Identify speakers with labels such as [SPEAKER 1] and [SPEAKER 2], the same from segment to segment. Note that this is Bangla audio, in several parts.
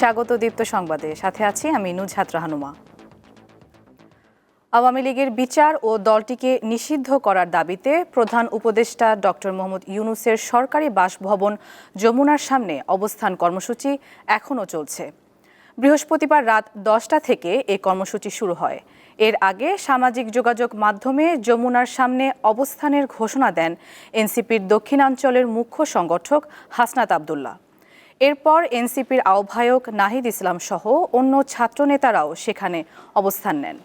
[SPEAKER 1] স্বাগত দীপ্ত সংবাদে সাথে আছি আমি নুজহাত রাহানুমা আওয়ামী লীগের বিচার ও দলটিকে নিষিদ্ধ করার দাবিতে প্রধান উপদেষ্টা ডক্টর মোহাম্মদ ইউনুসের সরকারি বাসভবন যমুনার সামনে অবস্থান কর্মসূচি এখনও চলছে বৃহস্পতিবার রাত দশটা থেকে এ কর্মসূচি শুরু হয় এর আগে সামাজিক যোগাযোগ মাধ্যমে যমুনার সামনে অবস্থানের ঘোষণা দেন এনসিপির দক্ষিণাঞ্চলের মুখ্য সংগঠক হাসনাত আবদুল্লাহ এরপর এনসিপির আহ্বায়ক নাহিদ ইসলাম সহ অন্য ছাত্রনেতারাও সেখানে অবস্থান নেন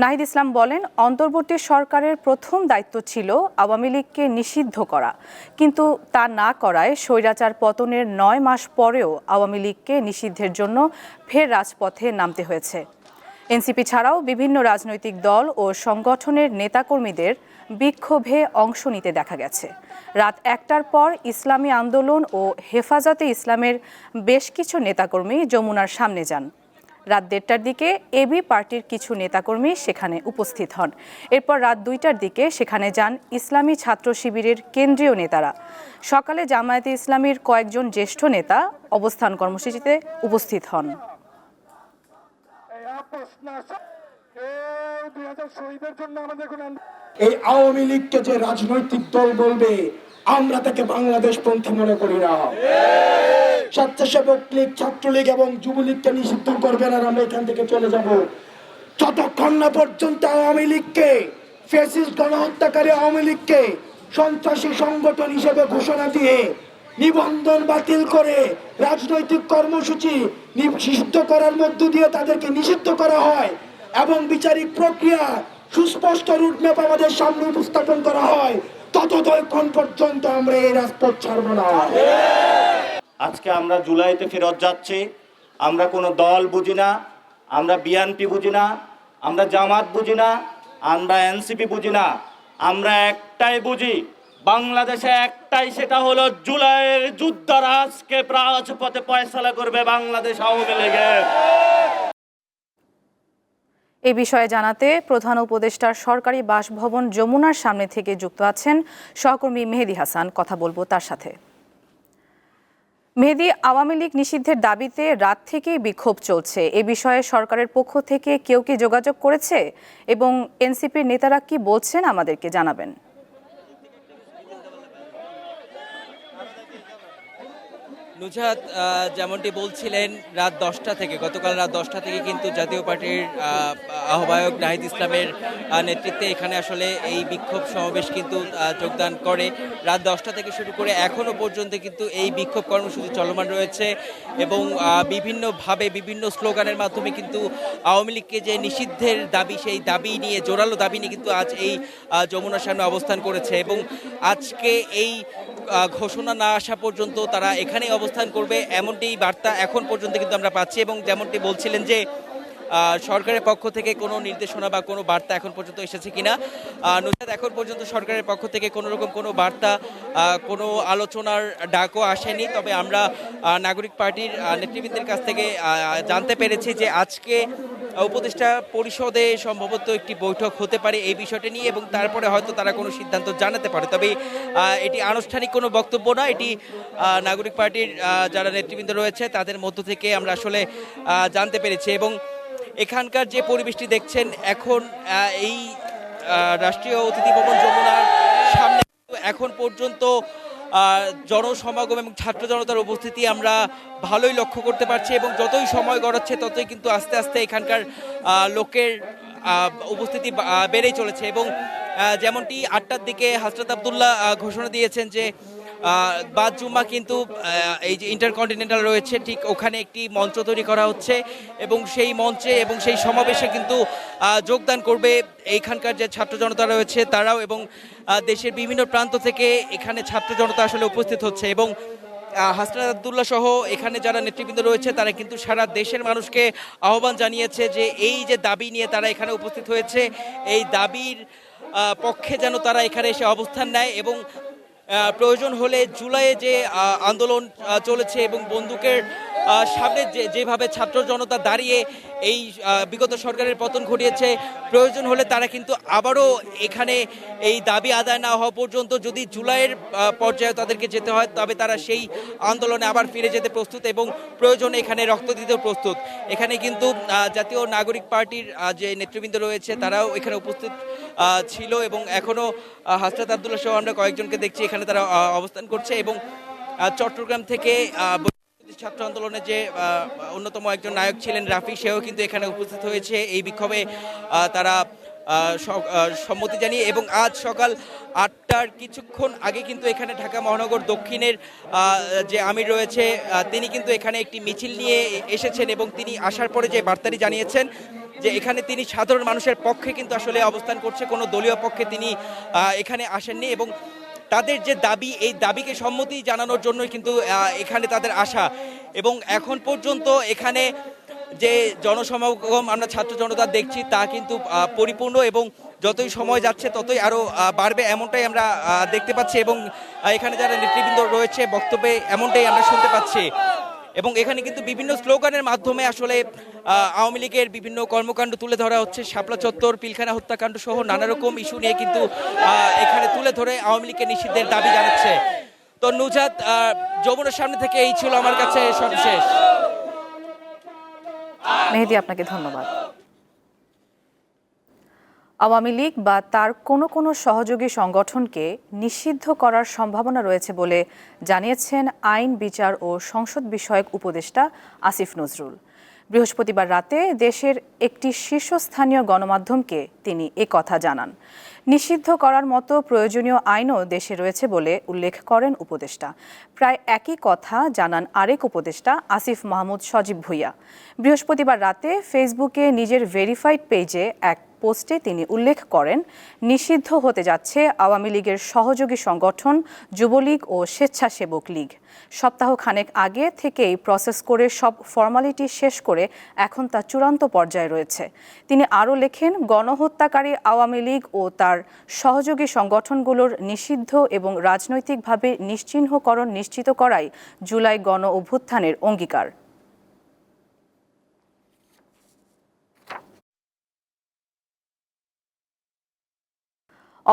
[SPEAKER 1] নাহিদ ইসলাম বলেন অন্তর্বর্তী সরকারের প্রথম দায়িত্ব ছিল আওয়ামী লীগকে নিষিদ্ধ করা কিন্তু তা না করায় স্বৈরাচার পতনের নয় মাস পরেও আওয়ামী লীগকে নিষিদ্ধের জন্য ফের রাজপথে নামতে হয়েছে এনসিপি ছাড়াও বিভিন্ন রাজনৈতিক দল ও সংগঠনের নেতাকর্মীদের বিক্ষোভে অংশ নিতে দেখা গেছে রাত একটার পর ইসলামী আন্দোলন ও হেফাজতে ইসলামের বেশ কিছু নেতাকর্মী যমুনার সামনে যান রাত দেড়টার দিকে এবি পার্টির কিছু নেতাকর্মী সেখানে উপস্থিত হন এরপর রাত দুইটার দিকে সেখানে যান ইসলামী ছাত্র শিবিরের কেন্দ্রীয় নেতারা সকালে জামায়াতে ইসলামীর কয়েকজন জ্যেষ্ঠ নেতা অবস্থান কর্মসূচিতে উপস্থিত হন
[SPEAKER 2] এই আওয়ামী লীগকে যে রাজনৈতিক দল বলবে আমরা তাকে বাংলাদেশ পন্থী মনে করি না স্বেচ্ছাসেবক লীগ ছাত্রলীগ এবং যুবলীগকে নিষিদ্ধ করবেন আর আমরা এখান থেকে চলে যাব যতক্ষণ না পর্যন্ত আওয়ামী লীগকে ফেসিস গণহত্যাকারী আওয়ামী লীগকে সন্ত্রাসী সংগঠন হিসেবে ঘোষণা দিয়ে নিবন্ধন বাতিল করে রাজনৈতিক কর্মসূচি নিষিদ্ধ করার মধ্য দিয়ে তাদেরকে নিষিদ্ধ করা হয় এবং বিচারিক প্রক্রিয়া সুস্পষ্ট রুটম্যাপ আমাদের সামনে উপস্থাপন করা হয় ততক্ষণ পর্যন্ত আমরা এই রাজপথ ছাড়ব না
[SPEAKER 3] আজকে আমরা জুলাইতে ফেরত যাচ্ছি আমরা কোনো দল বুঝি না আমরা বিএনপি বুঝি না আমরা জামাত বুঝি না আমরা এনসিপি বুঝি না আমরা একটাই বুঝি বাংলাদেশে একটাই সেটা হলো জুলাইয়ের যুদ্ধ রাজকে রাজপথে পয়সালা করবে বাংলাদেশ আওয়ামী লীগের
[SPEAKER 1] এ বিষয়ে জানাতে প্রধান উপদেষ্টার সরকারি বাসভবন যমুনার সামনে থেকে যুক্ত আছেন সহকর্মী মেহেদি হাসান কথা বলবো তার সাথে মেহেদি আওয়ামী লীগ নিষিদ্ধের দাবিতে রাত থেকেই বিক্ষোভ চলছে এ বিষয়ে সরকারের পক্ষ থেকে কেউ কি যোগাযোগ করেছে এবং এনসিপির নেতারা কি বলছেন আমাদেরকে জানাবেন
[SPEAKER 4] নুজাত যেমনটি বলছিলেন রাত দশটা থেকে গতকাল রাত দশটা থেকে কিন্তু জাতীয় পার্টির আহ্বায়ক নাহিদ ইসলামের নেতৃত্বে এখানে আসলে এই বিক্ষোভ সমাবেশ কিন্তু যোগদান করে রাত দশটা থেকে শুরু করে এখনও পর্যন্ত কিন্তু এই বিক্ষোভ কর্মসূচি চলমান রয়েছে এবং বিভিন্নভাবে বিভিন্ন স্লোগানের মাধ্যমে কিন্তু আওয়ামী লীগকে যে নিষিদ্ধের দাবি সেই দাবি নিয়ে জোরালো দাবি নিয়ে কিন্তু আজ এই যমুনার সামনে অবস্থান করেছে এবং আজকে এই ঘোষণা না আসা পর্যন্ত তারা এখানেই অবস্থান অবস্থান করবে এমনটি বার্তা এখন পর্যন্ত কিন্তু আমরা পাচ্ছি এবং যেমনটি বলছিলেন যে সরকারের পক্ষ থেকে কোনো নির্দেশনা বা কোনো বার্তা এখন পর্যন্ত এসেছে কিনা নুজাত এখন পর্যন্ত সরকারের পক্ষ থেকে কোনো রকম কোনো বার্তা কোনো আলোচনার ডাকও আসেনি তবে আমরা নাগরিক পার্টির নেতৃবৃন্দের কাছ থেকে জানতে পেরেছি যে আজকে উপদেষ্টা পরিষদে সম্ভবত একটি বৈঠক হতে পারে এই বিষয়টি নিয়ে এবং তারপরে হয়তো তারা কোনো সিদ্ধান্ত জানাতে পারে তবে এটি আনুষ্ঠানিক কোনো বক্তব্য না এটি নাগরিক পার্টির যারা নেতৃবৃন্দ রয়েছে তাদের মধ্য থেকে আমরা আসলে জানতে পেরেছি এবং এখানকার যে পরিবেশটি দেখছেন এখন এই রাষ্ট্রীয় অতিথি ভবন যমুনার সামনে এখন পর্যন্ত জনসমাগম এবং ছাত্র জনতার উপস্থিতি আমরা ভালোই লক্ষ্য করতে পারছি এবং যতই সময় গড়াচ্ছে ততই কিন্তু আস্তে আস্তে এখানকার লোকের উপস্থিতি বেড়েই চলেছে এবং যেমনটি আটটার দিকে হাজরত আবদুল্লাহ ঘোষণা দিয়েছেন যে বা জুম্মা কিন্তু এই যে ইন্টারকন্টিনেন্টাল রয়েছে ঠিক ওখানে একটি মঞ্চ তৈরি করা হচ্ছে এবং সেই মঞ্চে এবং সেই সমাবেশে কিন্তু যোগদান করবে এইখানকার যে ছাত্র জনতা রয়েছে তারাও এবং দেশের বিভিন্ন প্রান্ত থেকে এখানে ছাত্র জনতা আসলে উপস্থিত হচ্ছে এবং হাসনাত আবদুল্লাহ সহ এখানে যারা নেতৃবৃন্দ রয়েছে তারা কিন্তু সারা দেশের মানুষকে আহ্বান জানিয়েছে যে এই যে দাবি নিয়ে তারা এখানে উপস্থিত হয়েছে এই দাবির পক্ষে যেন তারা এখানে এসে অবস্থান নেয় এবং প্রয়োজন হলে জুলাইয়ে যে আন্দোলন চলেছে এবং বন্দুকের সামনে যে যেভাবে ছাত্র জনতা দাঁড়িয়ে এই বিগত সরকারের পতন ঘটিয়েছে প্রয়োজন হলে তারা কিন্তু আবারও এখানে এই দাবি আদায় না হওয়া পর্যন্ত যদি জুলাইয়ের পর্যায়ে তাদেরকে যেতে হয় তবে তারা সেই আন্দোলনে আবার ফিরে যেতে প্রস্তুত এবং প্রয়োজনে এখানে রক্ত দিতেও প্রস্তুত এখানে কিন্তু জাতীয় নাগরিক পার্টির যে নেতৃবৃন্দ রয়েছে তারাও এখানে উপস্থিত ছিল এবং এখনও হাসরাত আবদুল্লাহ সহ আমরা কয়েকজনকে দেখছি এখানে তারা অবস্থান করছে এবং চট্টগ্রাম থেকে ছাত্র আন্দোলনে যে অন্যতম একজন নায়ক ছিলেন রাফি সেও কিন্তু এখানে উপস্থিত হয়েছে এই বিক্ষোভে তারা সম্মতি জানিয়ে এবং আজ সকাল আটটার কিছুক্ষণ আগে কিন্তু এখানে ঢাকা মহানগর দক্ষিণের যে আমির রয়েছে তিনি কিন্তু এখানে একটি মিছিল নিয়ে এসেছেন এবং তিনি আসার পরে যে বার্তাটি জানিয়েছেন যে এখানে তিনি সাধারণ মানুষের পক্ষে কিন্তু আসলে অবস্থান করছে কোনো দলীয় পক্ষে তিনি এখানে আসেননি এবং তাদের যে দাবি এই দাবিকে সম্মতি জানানোর জন্যই কিন্তু এখানে তাদের আশা এবং এখন পর্যন্ত এখানে যে জনসমাগম আমরা ছাত্র জনতা দেখছি তা কিন্তু পরিপূর্ণ এবং যতই সময় যাচ্ছে ততই আরও বাড়বে এমনটাই আমরা দেখতে পাচ্ছি এবং এখানে যারা নেতৃবৃন্দ রয়েছে বক্তব্যে এমনটাই আমরা শুনতে পাচ্ছি এবং এখানে কিন্তু বিভিন্ন স্লোগানের মাধ্যমে আসলে আওয়ামী লীগের বিভিন্ন কর্মকাণ্ড তুলে ধরা হচ্ছে শাপলা চত্বর পিলখানা হত্যাকাণ্ড সহ নানা রকম ইস্যু নিয়ে কিন্তু এখানে তুলে ধরে আওয়ামী লীগের নিষিদ্ধের দাবি জানাচ্ছে তো নুজাত যমুনার সামনে থেকে এই ছিল আমার কাছে সর্বশেষ
[SPEAKER 1] মেহেদি আপনাকে ধন্যবাদ আওয়ামী লীগ বা তার কোনো কোনো সহযোগী সংগঠনকে নিষিদ্ধ করার সম্ভাবনা রয়েছে বলে জানিয়েছেন আইন বিচার ও সংসদ বিষয়ক উপদেষ্টা আসিফ নজরুল বৃহস্পতিবার রাতে দেশের একটি শীর্ষস্থানীয় গণমাধ্যমকে তিনি এ কথা জানান নিষিদ্ধ করার মতো প্রয়োজনীয় আইনও দেশে রয়েছে বলে উল্লেখ করেন উপদেষ্টা প্রায় একই কথা জানান আরেক উপদেষ্টা আসিফ মাহমুদ সজীব ভুইয়া বৃহস্পতিবার রাতে ফেসবুকে নিজের ভেরিফাইড পেজে এক পোস্টে তিনি উল্লেখ করেন নিষিদ্ধ হতে যাচ্ছে আওয়ামী লীগের সহযোগী সংগঠন যুবলীগ ও স্বেচ্ছাসেবক লীগ সপ্তাহ খানেক আগে থেকেই প্রসেস করে সব ফর্মালিটি শেষ করে এখন তা চূড়ান্ত পর্যায়ে রয়েছে তিনি আরও লেখেন গণহত্যাকারী আওয়ামী লীগ ও তার সহযোগী সংগঠনগুলোর নিষিদ্ধ এবং রাজনৈতিকভাবে নিশ্চিহ্নকরণ নিশ্চিত করাই জুলাই গণ অভ্যুত্থানের অঙ্গীকার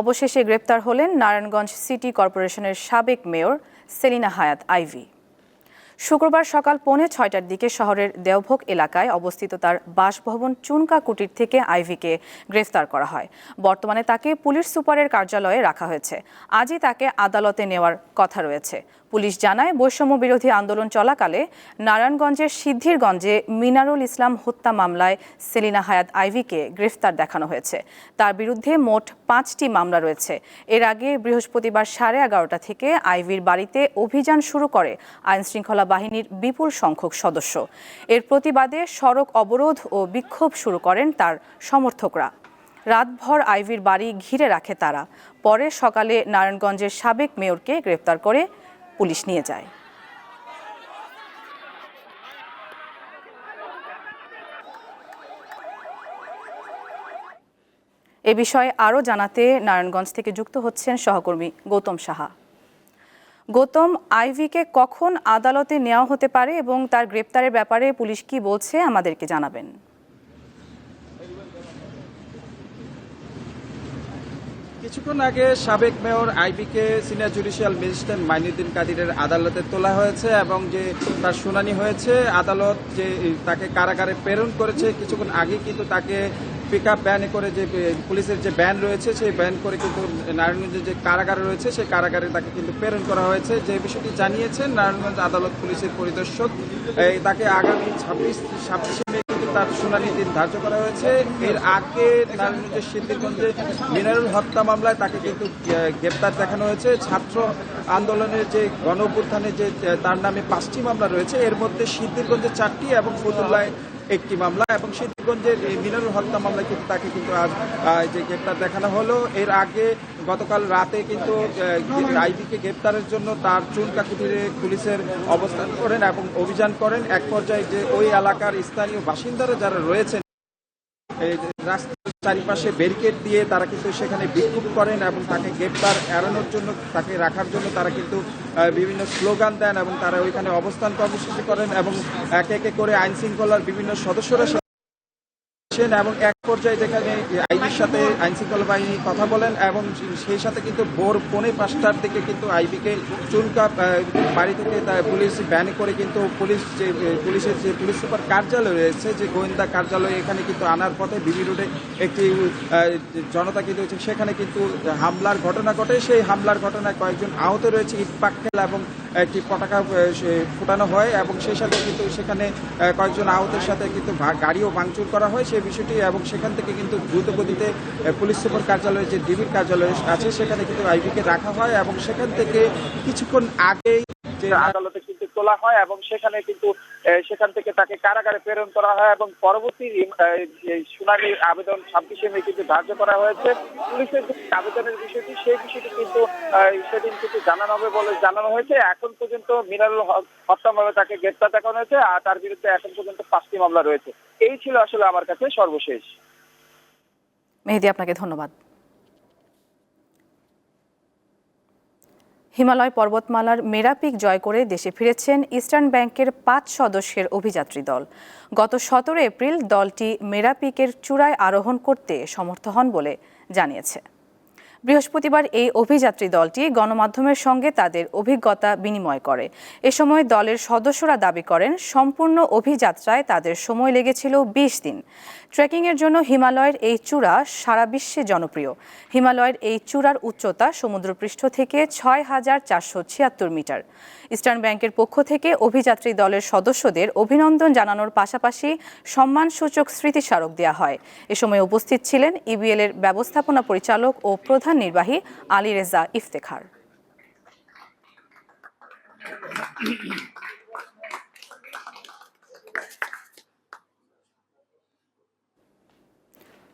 [SPEAKER 1] অবশেষে গ্রেপ্তার হলেন নারায়ণগঞ্জ সিটি কর্পোরেশনের সাবেক মেয়র সেলিনা হায়াত আইভি শুক্রবার সকাল পৌনে ছয়টার দিকে শহরের দেওভোগ এলাকায় অবস্থিত তার বাসভবন চুনকা কুটির থেকে আইভিকে গ্রেফতার করা হয় বর্তমানে তাকে পুলিশ সুপারের কার্যালয়ে রাখা হয়েছে আজই তাকে আদালতে নেওয়ার কথা রয়েছে পুলিশ জানায় বৈষম্য বিরোধী আন্দোলন চলাকালে নারায়ণগঞ্জের সিদ্ধিরগঞ্জে মিনারুল ইসলাম হত্যা মামলায় সেলিনা হায়াত আইভিকে গ্রেফতার দেখানো হয়েছে তার বিরুদ্ধে মোট পাঁচটি মামলা রয়েছে এর আগে বৃহস্পতিবার সাড়ে এগারোটা থেকে আইভির বাড়িতে অভিযান শুরু করে আইনশৃঙ্খলা বাহিনীর বিপুল সংখ্যক সদস্য এর প্রতিবাদে সড়ক অবরোধ ও বিক্ষোভ শুরু করেন তার সমর্থকরা রাতভর আইভির বাড়ি ঘিরে রাখে তারা পরে সকালে নারায়ণগঞ্জের সাবেক মেয়রকে গ্রেপ্তার করে পুলিশ নিয়ে যায় এ বিষয়ে আরও জানাতে নারায়ণগঞ্জ থেকে যুক্ত হচ্ছেন সহকর্মী গৌতম সাহা গৌতম আইভিকে কখন আদালতে নেওয়া হতে পারে এবং তার গ্রেপ্তারের ব্যাপারে পুলিশ কি বলছে আমাদেরকে জানাবেন
[SPEAKER 5] কিছুক্ষণ আগে সাবেক মেয়র আইবিকে সিনিয়র জুডিশিয়াল ম্যাজিস্ট্রেট মাইনুদ্দিন কাদিরের আদালতে তোলা হয়েছে এবং যে তার শুনানি হয়েছে আদালত যে তাকে কারাগারে প্রেরণ করেছে কিছুক্ষণ আগে কিন্তু তাকে পিক আপ করে যে পুলিশের যে ব্যান রয়েছে সেই ব্যান করে কিন্তু নারায়ণগঞ্জের যে কারাগার রয়েছে সেই কারাগারে তাকে কিন্তু প্রেরণ করা হয়েছে যে বিষয়টি জানিয়েছেন নারায়ণগঞ্জ আদালত পুলিশের পরিদর্শক তাকে আগামী ছাব্বিশ ছাব্বিশে মে কিন্তু তার শুনানি দিন ধার্য করা হয়েছে এর আগে নারায়ণগঞ্জের সিদ্ধিরগঞ্জে মিনারুল হত্যা মামলায় তাকে কিন্তু গ্রেপ্তার দেখানো হয়েছে ছাত্র আন্দোলনের যে গণ যে তার নামে পাঁচটি মামলা রয়েছে এর মধ্যে সিদ্ধিরগঞ্জে চারটি এবং ফতুল্লায় একটি মামলা এবং সিদ্ধিগঞ্জের মিনারুল হত্যা মামলায় কিন্তু তাকে কিন্তু আজ যে গ্রেপ্তার দেখানো হলো এর আগে গতকাল রাতে কিন্তু আইবিকে গ্রেপ্তারের জন্য তার চুন কুটিরে পুলিশের অবস্থান করেন এবং অভিযান করেন এক পর্যায়ে যে ওই এলাকার স্থানীয় বাসিন্দারা যারা রয়েছেন রাস্তার চারিপাশে ব্যারিকেড দিয়ে তারা কিন্তু সেখানে বিক্ষোভ করেন এবং তাকে গ্রেপ্তার এড়ানোর জন্য তাকে রাখার জন্য তারা কিন্তু বিভিন্ন স্লোগান দেন এবং তারা ওইখানে অবস্থান কর্মসূচি করেন এবং একে একে করে আইন শৃঙ্খলার বিভিন্ন সদস্যরা ছেন এবং এক পর্যায়ে যেখানে আইবির সাথে আইনশৃঙ্খলা বাহিনী কথা বলেন এবং সেই সাথে কিন্তু ভোর পৌনে পাঁচটার দিকে কিন্তু আইবিকে চুলকা বাড়ি থেকে পুলিশ ব্যান করে কিন্তু পুলিশ যে পুলিশের যে পুলিশ সুপার কার্যালয় রয়েছে যে গোয়েন্দা কার্যালয় এখানে কিন্তু আনার পথে বিবি রোডে একটি জনতা কিন্তু সেখানে কিন্তু হামলার ঘটনা ঘটে সেই হামলার ঘটনায় কয়েকজন আহত রয়েছে ইটপাক্কেল এবং একটি পতাকা ফুটানো হয় এবং সেই সাথে কিন্তু সেখানে কয়েকজন আহতের সাথে কিন্তু গাড়িও ভাঙচুর করা হয় সেই বিষয়টি এবং সেখান থেকে কিন্তু দ্রুত গতিতে পুলিশ সুপার কার্যালয়ে যে ডিবির কার্যালয় আছে সেখানে কিন্তু আইবিকে রাখা হয় এবং সেখান থেকে কিছুক্ষণ আগেই আদালতে কিন্তু তোলা হয় এবং সেখানে কিন্তু সেখান থেকে তাকে কারাগারে প্রেরণ করা হয় এবং পরবর্তী শুনানি আবেদন ছাব্বিশে মে কিন্তু ধার্য করা হয়েছে পুলিশের যে আবেদনের বিষয়টি সেই বিষয়টি কিন্তু সেদিন কিন্তু জানানো হবে বলে জানানো হয়েছে এখন পর্যন্ত মিনারুল হত্যা মামলা তাকে গ্রেপ্তার দেখানো হয়েছে আর তার বিরুদ্ধে এখন পর্যন্ত পাঁচটি মামলা রয়েছে এই ছিল আসলে আমার কাছে সর্বশেষ
[SPEAKER 1] মেহেদি আপনাকে ধন্যবাদ হিমালয় পর্বতমালার মেরাপিক জয় করে দেশে ফিরেছেন ইস্টার্ন ব্যাংকের পাঁচ সদস্যের অভিযাত্রী দল গত সতেরো এপ্রিল দলটি মেরাপিকের চূড়ায় আরোহণ করতে সমর্থ হন বলে জানিয়েছে বৃহস্পতিবার এই অভিযাত্রী দলটি গণমাধ্যমের সঙ্গে তাদের অভিজ্ঞতা বিনিময় করে এ সময় দলের সদস্যরা দাবি করেন সম্পূর্ণ অভিযাত্রায় তাদের সময় লেগেছিল বিশ দিন ট্রেকিংয়ের জন্য হিমালয়ের এই চূড়া সারা বিশ্বে জনপ্রিয় হিমালয়ের এই চূড়ার উচ্চতা সমুদ্রপৃষ্ঠ থেকে ছয় হাজার চারশো ছিয়াত্তর মিটার ইস্টার্ন ব্যাংকের পক্ষ থেকে অভিযাত্রী দলের সদস্যদের অভিনন্দন জানানোর পাশাপাশি সম্মানসূচক স্মৃতিস্মারক দেওয়া হয় এ সময় উপস্থিত ছিলেন ইবিএল e এর ব্যবস্থাপনা পরিচালক ও প্রধান নির্বাহী আলী রেজা ইফতেখার